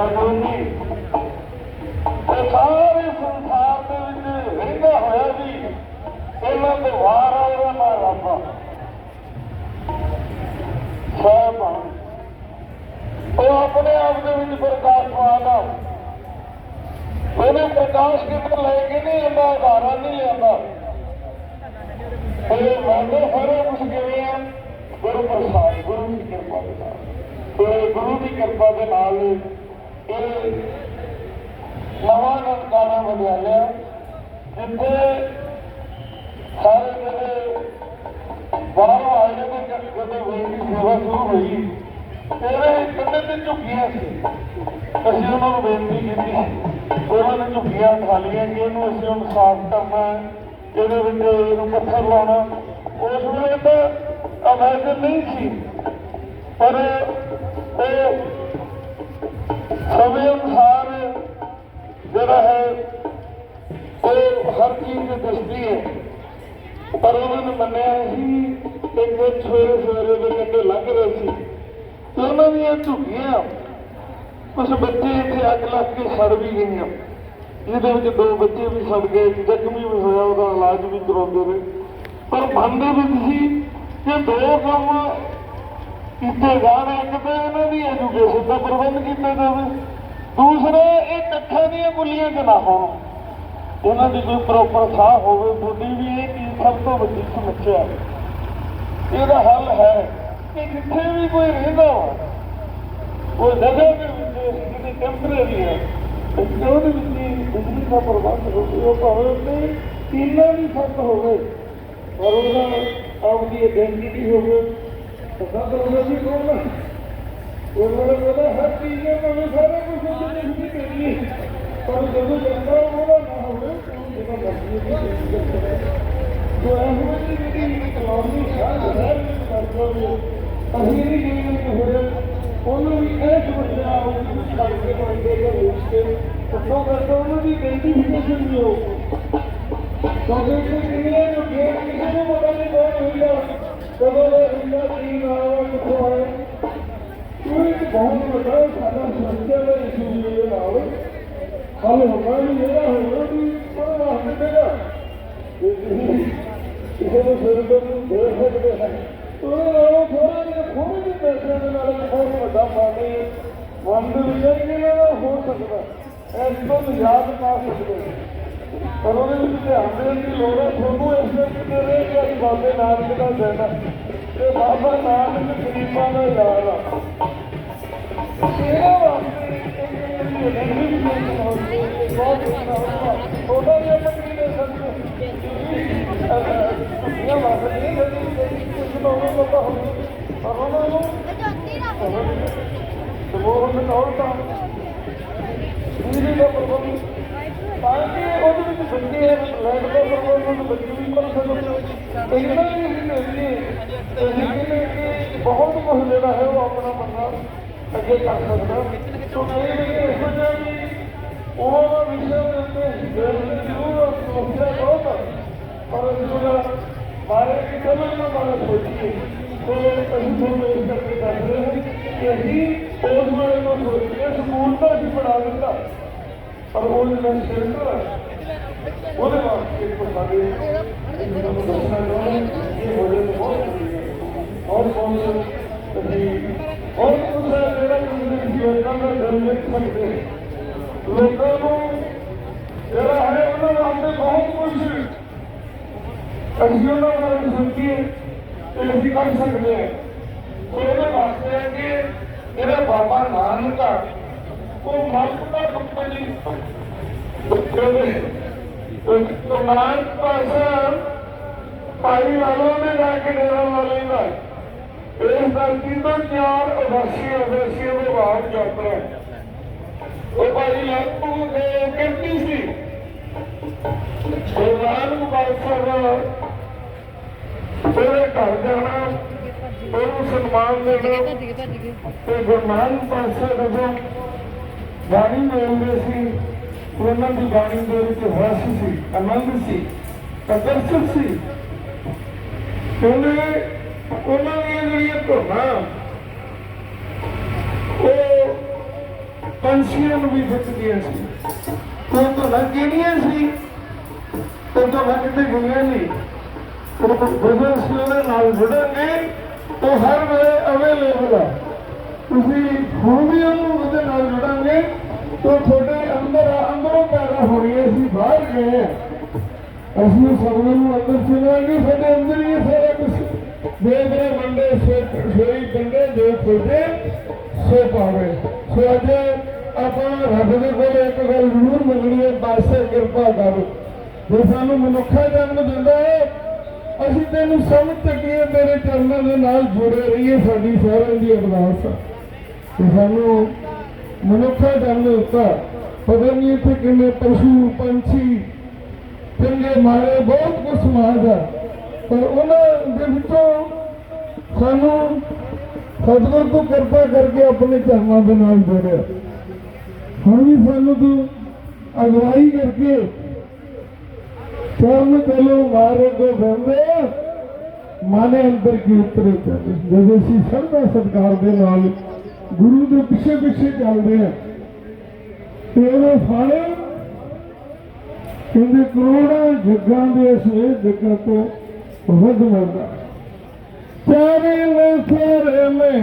ਅਰਜੁਨੀ। ਇਹ ਸਾਰੇ ਸੰਸਾਰ ਦੇ ਵਿੱਚ ਰਹਿੰਦਾ ਹੋਇਆ ਵੀ ਇਹਨਾਂ ਦੇ ਵਾਰ ਆ ਉਹਦਾ ਰੱਬਾ। ਸਭ ਉਹ ਆਪਣੇ ਆਪ ਦੇ ਵਿੱਚ ਪ੍ਰਕਾਸ਼ਮਾਨ ਆ ਉਹਨੇ ਪ੍ਰਕਾਸ਼ ਕਿਤੇ ਲੈ ਕੇ ਨਹੀਂ ਆਉਂਦਾ ਆਧਾਰਾ ਨਹੀਂ ਲਿਆਂਦਾ ਇਹ ਮੰਨਦੇ ਸਾਰੇ ਕੁਝ ਕਿਵੇਂ ਆ? ਗੁਰੂ ਪ੍ਰਸਾਦ, ਗੁਰੂ ਦੀ ਕਿਰਪਾ ਦੇ ਨਾਲ। ਤੇ ਗੁਰੂ ਦੀ ਕਿਰਪਾ ਦੇ ਨਾਲ ਇਹ ਨਵਾਂ ਨਨਕਾਣਾ ਬਣਿਆ ਜਿੱਥੇ ਸਾਰੇ ਜਿਹੜੇ ਬਾਹਰੋਂ ਆਏ ਨੇ ਤੇ ਜਦੋਂ ਵੇਦ ਦੀ ਸੇਵਾ ਸ਼ੁਰੂ ਹੋਈ। ਇਹਦੇ ਕਿੰਨੇ ਤੇ ਝੁਕੀਆਂ ਸੀ। ਅਸੀਂ ਉਹਨਾਂ ਨੂੰ ਬੇਨਤੀ ਕੀਤੀ ਉਹਨਾਂ ਨੇ ਝੁਕੀਆਂ ਖਾ ਲਈਆਂ ਕਿ ਇਹਨੂੰ ਅਸੀਂ ਹੁਣ ਸਾਫ਼ ਕਰਨਾ ਇਹਦੇ ਵਿੱਚ ਇਹਨੂੰ ਪੱਥਰ ਲਾਉਣਾ। ਉਸ ਵੇਲੇ ਤਾਂ ਅਮੈਜ਼ਨ ਨਹੀਂ ਸੀ, ਪਰ ਉਹ ਸਮੇਂ ਅਨੁਸਾਰ ਜਿਹੜਾ ਹੈ, ਉਹ ਹਰ ਚੀਜ਼ ਦੀ ਦਸਤੀ ਹੈ। ਪਰ ਉਹਨਾਂ ਨੇ ਮੰਨਿਆ ਸੀ ਇੱਕ ਦਿਨ ਸਵੇਰੇ ਸਵੇਰੇ ਦੇ ਕੰਢੇ ਲੰਘ ਰਹੇ ਸੀ। ਤੇ ਉਹਨਾਂ ਦੀਆਂ ਝੁੱਗੀਆਂ ਕੁਝ ਬੱਚੇ ਇੱਥੇ ਅੱਗ ਲੱਗ ਕੇ ਸੜ ਵੀ ਗਈਆਂ। ਜਿਹਦੇ ਵਿੱਚ ਦੋ ਬੱਚੇ ਵੀ ਸੜ ਗਏ ਜ਼ਖਮੀ ਵੀ ਹੋਇਆ, ਉਹਦਾ ਇਲਾਜ ਵੀ ਕਰਾਉਂਦੇ ਰਹੇ। ਪਰ ਮਨ ਵਿੱਚ ਸੀ ਕਿ ਦੋ ਕੰਮ ਕੀਤੇ ਜਾਣ ਇੱਕ ਤਾਂ ਇਹਨਾਂ ਦੀ ਐਜੂਕੇਸ਼ਨ ਦਾ ਪ੍ਰਬੰਧ ਕੀਤਾ ਜਾਵੇ। ਦੂਸਰਾ, ਇਹ ਇਕੱਠਾਂ ਦੀਆਂ ਗੁੱਲੀਆਂ ਚ ਨਾ ਹੋਣ। ਉਹਨਾਂ ਦੀ ਕੋਈ ਪ੍ਰੋਪਰ ਥਾਂ ਹੋਵੇ, ਤੁਹਾਡੀ ਵੀ ਇਹ ਚੀਜ਼ ਸਭ ਤੋਂ ਵੱਡੀ ਸਮੱਸਿਆ ਹੈ। ਇਹਦਾ ਹੱਲ ਹੈ ਕਿ ਜਿੱਥੇ ਵੀ ਕੋਈ ਰਹਿੰਦਾ ਵਾ, ਉਹ ਜਗ੍ਹਾ ਦੇ ਵਿੱਚ ਜਿਹੜੀ ਟੈਂਪਰੇਰੀ ਹੈ, ਤੇ ਉਹਦੇ ਵਿੱਚ ਬਿਜਲੀ ਦਾ ਪ੍ਰਬੰਧ ਹੋਵੇ, ਉਹ ਭਾਵੇਂ ਉੱਤੇ ਕਿੰਨਾ ਵੀ ਫ਼ਰਕ ਹੋਵੇ, ਪਰ ਉਹਦਾ ਆਪਦੀ ਆਇਡੈਂਟੀਟੀ ਹੋਵੇ ਤਾਂ ਸਭ ਤੋਂ ਉਹਦਾ ਵੀ ਕੋਲ ਉਹ ਵਾਲਾ ਉਹਦਾ ਹਰ ਚੀਜ਼ ਦੇ ਨਾਲ ਸਾਰਾ ਕੁਝ ਉਹਦੇ ਵਿੱਚ ਹੀ ਕਰੀਏ। ਪਰ ਜਦੋਂ ਬੰਦਾ ਉਹਦਾ ਨਾ ਹੋਵੇ ਉਹ ਜਿਹੜਾ ਮਰਜ਼ੀ ਦੀ ਜੋ ਇਹੋ ਜਿਹੀ ਜਿਹੜੀ ਕਲਾਉਣੀ ਸਾਧ ਹੈ ਕਰਦਾ ਵੀ ਅਸੀਂ ਨਹੀਂ ਜੀਵਨ ਚ ਹੋਏ ਉਹਨੂੰ ਵੀ ਇਹ ਸਮੱਸਿਆ ਆਉਂਦੀ ਕਿ ਛੱਡ ਕੇ ਮੰਨਦੇ ਦੇ ਵਿੱਚ ਕੇ ਉੱਥੋਂ ਕਰਕੇ ਉਹਨਾਂ ਦੀ ਆਈਡੈਂਟੀਫਿਕੇਸ਼ਨ ਵੀ ਹੋ ਕਿਉਂਕਿ ਇੱਥੇ ਕਿੰਨੇ ਜੋ ਗੇਟ ਕਿਸੇ ਨੂੰ ਪਤਾ ਨਹੀਂ ਕੌਣ ਹੋਈ ਆ। ਕਦੋਂ ਦੇ ਹੁੰਦਾ ਨਾਮ ਆ ਆਏ ਉਹ ਬਹੁਤ ਵੱਡਾ ਸਾਡਾ ਸਮੱਸਿਆ ਦਾ ਇਸ਼ੂ ਇਹ ਨਾਲ ਹੱਲ ਹੋਣਾ ਵੀ ਇਹਦਾ ਹੋਣਾ ਵੀ ਕੋਈ ਵਾਸਤੇ ਦੇਗਾ ਕਿਸੇ ਨੂੰ ਸਿਰ ਦੇ ਨੂੰ ਸਕਦੇ ਹੈ ਉਹਦੇ ਨਾਲੋਂ ਥੋੜਾ ਜਿਹਾ ਥੋੜੇ ਜਿਹੇ ਪੈਸੇ ਦੇ ਨਾਲ ਬਹੁਤ ਵੱਡਾ ਪਾਣੀ ਮਨ ਦੇ ਵਿੱਚ ਇਹ ਹੋ। ਸਕਦਾ ਇਸ ਤੋਂ ਯਾਦ ਨਾ ਸਕਦੇ ਪਰ ਉਹਦੇ ਵਿੱਚ ਧਿਆਨ ਦੇਣ ਦੀ ਲੋੜ ਹੈ ਤੁਹਾਨੂੰ ਇਸ ਦੇ ਵਿੱਚ ਰਹੇ ਕਿ ਅਸੀਂ ਬਾਬੇ ਨਾਨਕ ਦਾ ਦੇਣਾ ਤੇ ਬਾਬਾ ਨਾਨਕ ਗਰੀਬਾਂ ਦਾ ਯਾਰ ਆ। ਇਹਦੇ ਵਾਸਤੇ ਹੈ। ਉਹਦਾ ਵੀ ਆਪਾਂ ਕੀ ਦੇ ਸਕਦੇ। ਇਹ ਵਾਸਤੇ ਨਹੀਂ ਜਿਹੜੀ ਕੁਝ ਨਾ ਉਹਨਾਂ ਪਤਾ ਹੋਵੇ ਪਰ ਉਹਨਾਂ ਨੂੰ ਸਮੂਹ ਵਿੱਚ ਔਰਤਾਂ ਬਿਜਲੀ ਦਾ ਪ੍ਰਬੰਧ ਤਾਂ ਕਿ ਬੱਚੇ ਲੈਟ ਦਾ ਪ੍ਰਬੰਧ ਬੱਚੇ ਵੀ ਕਰ ਸਕਣ ਇਹਨਾਂ ਦੀ ਜ਼ਿੰਦਗੀ ਬਹੁਤ ਕੁਝ ਜਿਹੜਾ ਹੈ ਉਹ ਆਪਣਾ ਬੰਦਾ ਅੱਗੇ ਕਰ ਸਕਦਾ ਸੋ ਇਹ ਵੀ ਇਹੋ ਜਿਹਾ ਵੀ ਉਹਨਾਂ ਵਿਸ਼ੇ ਦੇ ਉੱਤੇ ਜ਼ਰੂਰ ਜ਼ਰੂਰ ਬਹੁਤ ਪਰ ਇਸ ਦਾ ਬਾਰੇ ਕਿ ਸਮਝਣਾ ਬਾਰੇ ਸੋਚੀਏ ਸੋ ਅਸੀਂ ਤੁਹਾਨੂੰ ਇਸ ਕਰਕੇ ਦੱਸ ਰਹੇ ਹਾਂ ਕਿ ਅਸੀਂ ਉਸ ਵੇਲੇ ਨੂੰ ਸੋਚੀਏ ਸਕੂਲ ਤਾਂ ਅਸੀਂ ਪੜਾ ਦਿੱਤਾ ਪਰ ਉਹ ਜਿਹੜਾ ਸੈਂਟਰ ਉਹਦੇ ਵਾਸਤੇ ਇੱਕ ਸਾਡੇ ਇਹਨਾਂ ਨੂੰ ਦੱਸਣਾ ਚਾਹੁੰਦੇ ਇਹ ਹੋ ਜਾਏ ਬਹੁਤ ਜ਼ਰੂਰੀ ਹੈ ਔਰ ਬਹੁਤ ਅਸੀਂ ਔਰ ਕੁਝ ਹੈ ਜਿਹੜਾ ਤੁਸੀਂ ਯੋਜਨਾ ਦਾ ਦਿਲ ਵਿੱਚ ਸਕਦੇ ਹੋ। ਲੋਕਾਂ ਨੂੰ ਜਿਹੜਾ ਹੈ, ਉਹਨਾਂ ਵਾਸਤੇ ਬਹੁਤ ਕੁਝ ਅਸੀਂ ਉਹਨਾਂ ਬਾਰੇ ਸੋਚੀਏ ਤੇ ਅਸੀਂ ਕਰ ਸਕਦੇ ਹਾਂ। ਉਹਦੇ ਵਾਸਤੇ ਹੈ ਕਿ ਇਹਦਾ ਬਾਬਾ ਨਾਨਕ ਆ, ਉਹ ਮਰਦ ਦਾ ਕੰਪਨੀ ਕਹਿੰਦੇ ਨਾਨਕ ਪਾਸਾ ਪਾਈ ਵਾਲੋਂ ਨੇ ਜਾ ਕੇ ਡੇਰਾ ਵਾਲੇ ਦਾ। ਇਸ ਧਰਤੀ ਤੋਂ ਚਾਰ ਉਦਾਸੀ ਉਦਾਸੀ ਦੇ ਬਾਅਦ ਯਾਤਰਾ। ਉਹ ਭਾਈ ਲਾਪੂ ਦੇ ਕਿਰਤੀ ਸੀ? ਉਹ ਨਾਨਕ ਪਾਸਾ ਦਾ ਘਰ ਜਾਣਾ। ਉਹਨੂੰ ਸਨਮਾਨ ਦੇਣਾ। ਤੇ ਗੁਰੂ ਨਾਨਕ ਪਾਤਸ਼ਾਹ ਜਦੋਂ ਬਾਣੀ ਬੋਲਦੇ ਸੀ ਉਹਨਾਂ ਦੀ ਬਾਣੀ ਦੇ ਵਿੱਚ ਰਸ ਸੀ, ਆਨੰਦ ਸੀ ਆਕਰਸ਼ਕ ਸੀ। ਉਹਨੇ, ਉਹਨਾਂ ਦੀਆਂ ਜਿਹੜੀਆਂ ਧੁਨਾਂ ਪੰਛੀਆਂ ਨੂੰ ਵੀ ਦਿੱਤੀਆਂ ਸੀ। ਉਹ ਤੋਂ ਲੱਗ ਸੀ? ਉਹ ਤੋਂ ਲੱਗ ਗਈਆਂ ਨਹੀਂ। ਉਹ ਜਦੋਂ ਅਸੀਂ ਨਾਲ ਜੁੜਾਂਗੇ ਉਹ ਹਰ ਵੇਲੇ ਅਵੇਲੇਬਲ ਆ। ਤੁਸੀਂ ਹੁਣ ਵੀ ਉਹਨੂੰ ਉਹਦੇ ਨਾਲ ਜੁੜਾਂਗੇ। ਤਾਂ ਤੁਹਾਡੇ ਅਸੀਂ ਸਭਨਾਂ ਨੂੰ ਅੰਦਰ ਸੁਣਾਂਗੇ ਸਾਡੇ ਅੰਦਰ ਹੀ ਸਾਰਾ ਕੁਝ ਦੇਵਰੇ ਮੰਡੇ ਸੋਈ ਬੰਦੇ ਜੋ ਖੋਜੇ ਸੋ ਪਾਵੇ। ਸੋ ਅੱਜ ਆਪਾਂ ਰੱਬ ਦੇ ਕੋਲ ਇੱਕ ਗੱਲ ਜ਼ਰੂਰ ਮੰਗਣੀ ਹੈ, ਬਾਸੇ ਕਿਰਪਾ ਕਰ। ਜੇ ਸਾਨੂੰ ਮਨੁੱਖਾ ਜਨਮ ਦਿੰਦਾ ਹੈ, ਅਸੀਂ ਤੈਨੂੰ ਸਮਝ ਚੱਕੀਏ ਤੇਰੇ ਚਰਨਾਂ ਦੇ ਨਾਲ ਜੁੜੇ ਰਹੀਏ, ਸਾਡੀ ਸਾਰਿਆਂ ਦੀ ਅਰਦਾਸ ਹੈ ਕਿ ਸਾਨੂੰ ਮਨੁੱਖਾ ਜਨਮ ਦਿੱਤਾ। ਪਤਾ ਨਹੀਂ ਇੱਥੇ ਕਿੰਨੇ ਪਸ਼ੂ, ਪੰਛੀ ਚੰਗੇ ਮਾੜੇ ਬਹੁਤ ਕੁਝ ਸਮਾਜ ਆ ਪਰ ਉਹਨਾਂ ਦੇ ਵਿੱਚੋਂ ਸਾਨੂੰ ਸਤਿਗੁਰ ਤੋਂ ਕਿਰਪਾ ਕਰਕੇ ਆਪਣੇ ਚਰਨਾਂ ਦੇ ਨਾਲ ਜੋੜਿਆ। ਹੁਣ ਵੀ ਸਾਨੂੰ ਤੂੰ ਅਗਵਾਈ ਕਰਕੇ ਚਰਨ ਚਲੋ ਮਾਰੇ ਕੋ ਬੰਦੇ ਮਾਨੇ ਅੰਦਰ ਕੀ ਉਤਰੇ ਚੱਲੇ ਜਦੋਂ ਅਸੀਂ ਸਰਦਾ ਸਤਕਾਰ ਦੇ ਨਾਲ ਗੁਰੂ ਦੇ ਪਿੱਛੇ ਪਿੱਛੇ ਚੱਲਦੇ ਆ, ਤੇ ਉਹ ਫਲ ਕਹਿੰਦੇ ਕਰੋੜਾਂ ਜੱਗਾਂ ਦੇ ਅਸਲੇ ਜੱਗਾਂ ਤੋਂ ਵੱਧ ਮਿਲਦਾ ਚਾਰੇ ਨੇ ਸਾਰੇ